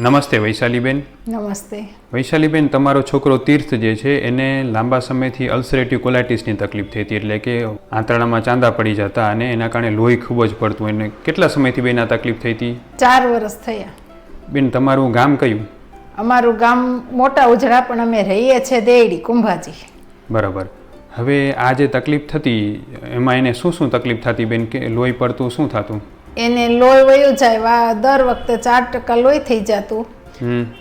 નમસ્તે વૈશાલીબેન. નમસ્તે. વૈશાલીબેન તમારો છોકરો તીર્થ જે છે એને લાંબા સમયથી અલ્સરેટિવ કોલાઇટિસની તકલીફ થઈ હતી એટલે કે આંતરડામાં ચાંદા પડી જતા અને એના કારણે લોહી ખૂબ જ પડતું. એને કેટલા સમયથી બેન આ તકલીફ થઈ હતી ચાર વર્ષ થયા. બેન તમારું ગામ કયું? અમારું ગામ મોટા ઉજળા પણ અમે રહીએ છીએ દેડી કુંભાજી. બરાબર. હવે આ જે તકલીફ થતી એમાં એને શું શું તકલીફ થતી બેન? કે લોહી પડતું શું થતું? એને લોહી વયું જાય દર વખતે ચાર ટકા લોહી થઈ જતું.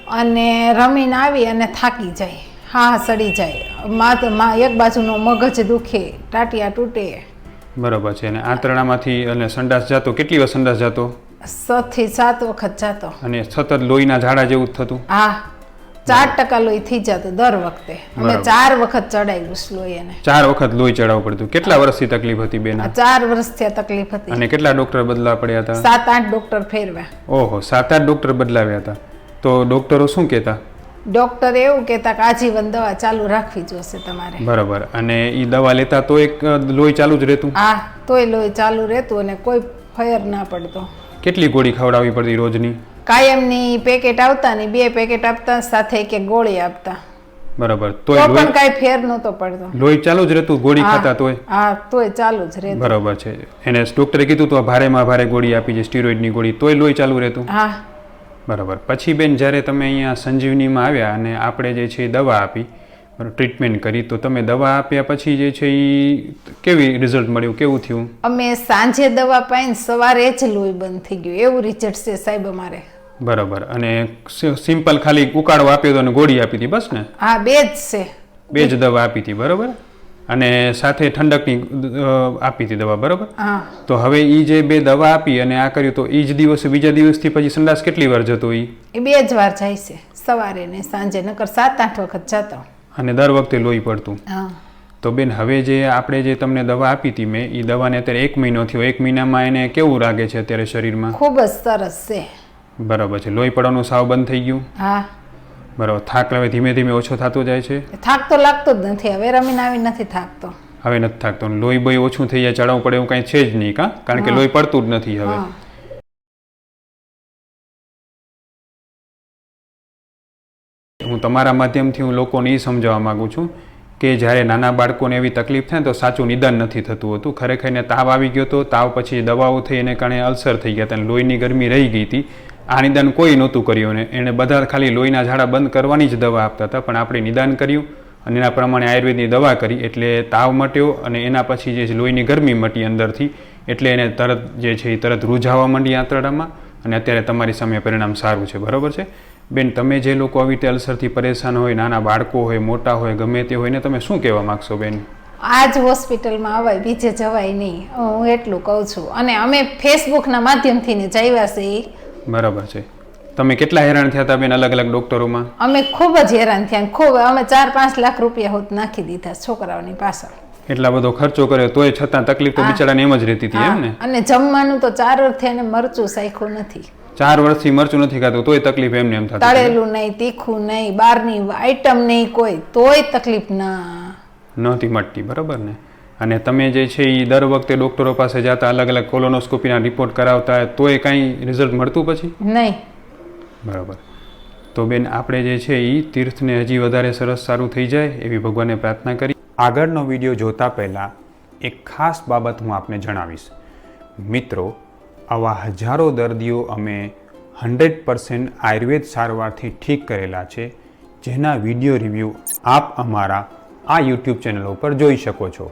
અને રમીને આવી અને થાકી જાય હા સડી જાય. મા એક બાજુનો મગજ દુખે ટાટિયા તૂટે. બરાબર છે. અને આંતરડામાંથી અને સંડાસ જતો કેટલી વાર સંડાસ જતો? છ થી સાત વખત જાતો. અને સતત લોહીના ઝાડા જેવું જ થતું? હા. ચાર ટકા લોહી થઈ જતું દર વખતે. અમે ચાર વખત ચડાવ્યું લોહી એને. ચાર વખત લોહી ચડાવવું પડતું. કેટલા વર્ષથી તકલીફ હતી બેન ચાર વર્ષથી આ તકલીફ હતી. અને કેટલા ડોક્ટર બદલા પડ્યા હતા? સાત આઠ ડોક્ટર ફેરવ્યા. ઓહો સાત આઠ ડોક્ટર બદલાવ્યા હતા. તો ડોક્ટરો શું કહેતા? ડોક્ટર એવું કહેતા કે આજીવન દવા ચાલુ રાખવી જોશે તમારે. બરાબર. અને એ દવા લેતા તો એક લોહી ચાલુ જ રહેતું? હા તોય લોહી ચાલુ રહેતું અને કોઈ ફયર ના પડતો. કેટલી ગોળી ખવડાવવી પડતી રોજની? કાયમની પેકેટ આવતા ને બે પેકેટ આપતા સાથે એક એક ગોળી આપતા. બરાબર. તો તોય પણ લોહી કાંઈ ફેર નહોતો પડતો. લોહી ચાલુ જ રહેતું ગોળી ખાતા તોય? હા તોય ચાલુ જ રહેતું. બરાબર છે. એને ડોક્ટરે કીધું તો ભારેમાં ભારે ગોળી આપી છે સ્ટીરોઇડની ગોળી. તોય લોહી ચાલુ રહેતું? હા. બરાબર. પછી બેન જ્યારે તમે અહીંયા સંજીવનીમાં આવ્યા અને આપણે જે છે દવા આપી ટ્રીટમેન્ટ કરી તો તમે દવા આપ્યા પછી જે છે એ કેવી રિઝલ્ટ મળ્યું? કેવું થયું? અમે સાંજે દવા પાઈને સવારે જ લોહી બંધ થઈ ગયું. એવું રિઝલ્ટ છે સાહેબ અમારે. બરાબર. અને સિમ્પલ ખાલી ઉકાળો આપ્યો હતો અને ગોળી આપી હતી બસ ને? હા બે જ છે. બે જ દવા આપી હતી બરાબર? અને સાથે ઠંડકની આપી હતી દવા બરાબર? તો હવે એ જે બે દવા આપી અને આ કર્યું તો એ જ દિવસે બીજા દિવસથી પછી સંડાસ કેટલી વાર જતો એ બે જ વાર જાય છે સવારે ને સાંજે નકર સાત આઠ વખત જતો. અને દર વખતે લોહી પડતું. હા. તો બેન હવે જે આપણે જે તમને દવા આપી હતી મેં એ દવાને અત્યારે એક મહિનો થયો. એક મહિનામાં એને કેવું લાગે છે અત્યારે શરીરમાં? ખૂબ જ સરસ છે. બરાબર છે. લોહી પડવાનું સાવ બંધ થઈ ગયું? હા. બરાબર. થાક હવે ધીમે ધીમે ઓછો થતો જાય છે? થાક તો લાગતો જ નથી. હવે રમીને આવી નથી થાકતો. હવે નથી થાકતો. લોહી બોઈ ઓછું થઈ જાય ચડાવવું પડે એવું કાંઈ છે જ નહીં કા? કારણ કે લોહી પડતું જ નથી હવે. હું. તમારા માધ્યમથી હું લોકોને એ સમજાવવા માગું છું કે જ્યારે નાના બાળકોને એવી તકલીફ થાય ને તો સાચું નિદાન નથી થતું હતું. ખરેખર એને તાવ આવી ગયો હતો તાવ પછી દવાઓ થઈ એને કારણે અલ્સર થઈ ગયા હતા અને લોહીની ગરમી રહી ગઈ હતી. આ નિદાન કોઈ નહોતું કર્યું અને એણે બધા ખાલી લોહીના ઝાડા બંધ કરવાની જ દવા આપતા હતા, પણ આપણે નિદાન કર્યું અને એના પ્રમાણે આયુર્વેદની દવા કરી એટલે તાવ મટ્યો અને એના પછી જે લોહીની ગરમી મટી અંદરથી એટલે એને તરત જે છે એ તરત રૂઝાવા માંડી આંતરડામાં અને અત્યારે તમારી સામે પરિણામ સારું છે, બરાબર છે? બેન, તમે જે લોકો આવી રીતે અલ્સરથી પરેશાન હોય, નાના બાળકો હોય, મોટા હોય, ગમે તે હોય ને તમે શું કહેવા માગશો બેન? આ જ હોસ્પિટલમાં અવાય, બીજે જવાય નહીં. હું એટલું કહું છું. અને અમે ફેસબુકના માધ્યમથી ને જઈવા છે ઈ. બરાબર છે. તમે કેટલા હેરાન થયા હતા બેન અલગ અલગ ડોક્ટરોમાં? અમે ખૂબ જ હેરાન થયા ખૂબ. અમે ચાર પાંચ લાખ રૂપિયા હોત નાખી દીધા છોકરાઓની પાછળ. એટલા બધો ખર્ચો કર્યો તોય છતાં તકલીફ તો બિચારાને એમ જ રહેતી હતી એમ ને? અને જમવાનું તો ચાર વર્ષથી એને મરચું સાખ્યું નથી. ચાર વર્ષથી મરચું નથી ખાતું તોય તકલીફ એમને એમ થતી. તળેલું નહીં તીખું નહીં બહારની આઈટમ નહીં કોઈ તોય તકલીફ ના. નહોતી મટતી બરાબર ને? અને તમે જે છે એ દર વખતે ડોક્ટરો પાસે જતા અલગ અલગ કોલોનોસ્કોપીના રિપોર્ટ કરાવતા તોય કાંઈ રિઝલ્ટ મળતું પછી? નહીં. બરાબર. તો બેન આપણે જે છે એ તીર્થને હજી વધારે સરસ સારું થઈ જાય એવી ભગવાનને પ્રાર્થના કરી. આગળનો વીડિયો જોતા પહેલાં એક ખાસ બાબત હું આપને જણાવીશ. મિત્રો આવા હજારો દર્દીઓ અમે હંડ્રેડ પર્સન્ટ આયુર્વેદ સારવારથી ઠીક કરેલા છે જેના વીડિયો રિવ્યૂ આપ અમારા આ યુટ્યુબ ચેનલ ઉપર જોઈ શકો છો.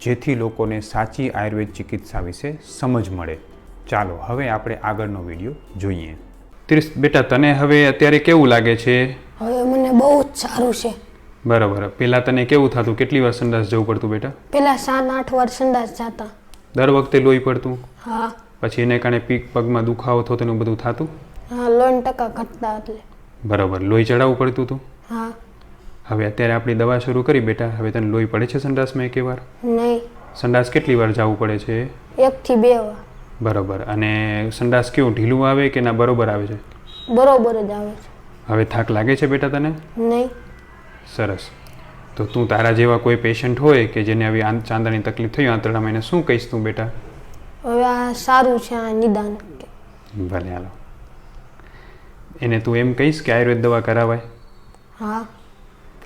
જેથી લોકોને સાચી આયુર્વેદ ચિકિત્સા વિશે સમજ મળે. ચાલો હવે આપણે આગળનો વીડિયો જોઈએ. ત્રીસ બેટા તને હવે અત્યારે કેવું લાગે છે? હવે મને બહુ જ સારું છે. બરાબર. પહેલાં તને કેવું થતું? કેટલી વાર સંડાસ જવું પડતું બેટા? પેલા સાત આઠ વાર સંડાસ જતા. દર વખતે લોહી પડતું? હા. પછી એને કારણે પીક પગમાં દુખાવો થતો ને બધું થતું? હા લોન ટકા ઘટતા એટલે. બરાબર. લોહી ચડાવવું પડતું હતું હા. હવે અત્યારે આપણી દવા શરૂ કરી બેટા. હવે તને લોહી પડે છે સંડાસમાં એક વાર? નહીં. સંડાસ કેટલી વાર જવું પડે છે? એકથી બે વાર. બરોબર. અને સંડાસ કેવું ઢીલું આવે કે ના બરોબર આવે છે? બરોબર જ આવે છે. હવે થાક લાગે છે બેટા તને? નહીં. સરસ. તો તું તારા જેવા કોઈ પેશન્ટ હોય કે જેને આવી આંત- ચાંદાની તકલીફ થઈ આંતરડામાં એને શું કહીશ તું બેટા? હવે આ સારું છે આ નિદાન. ભલે હાલો. એને તું એમ કહીશ કે આયુર્વેદ દવા કરાવાય? હા.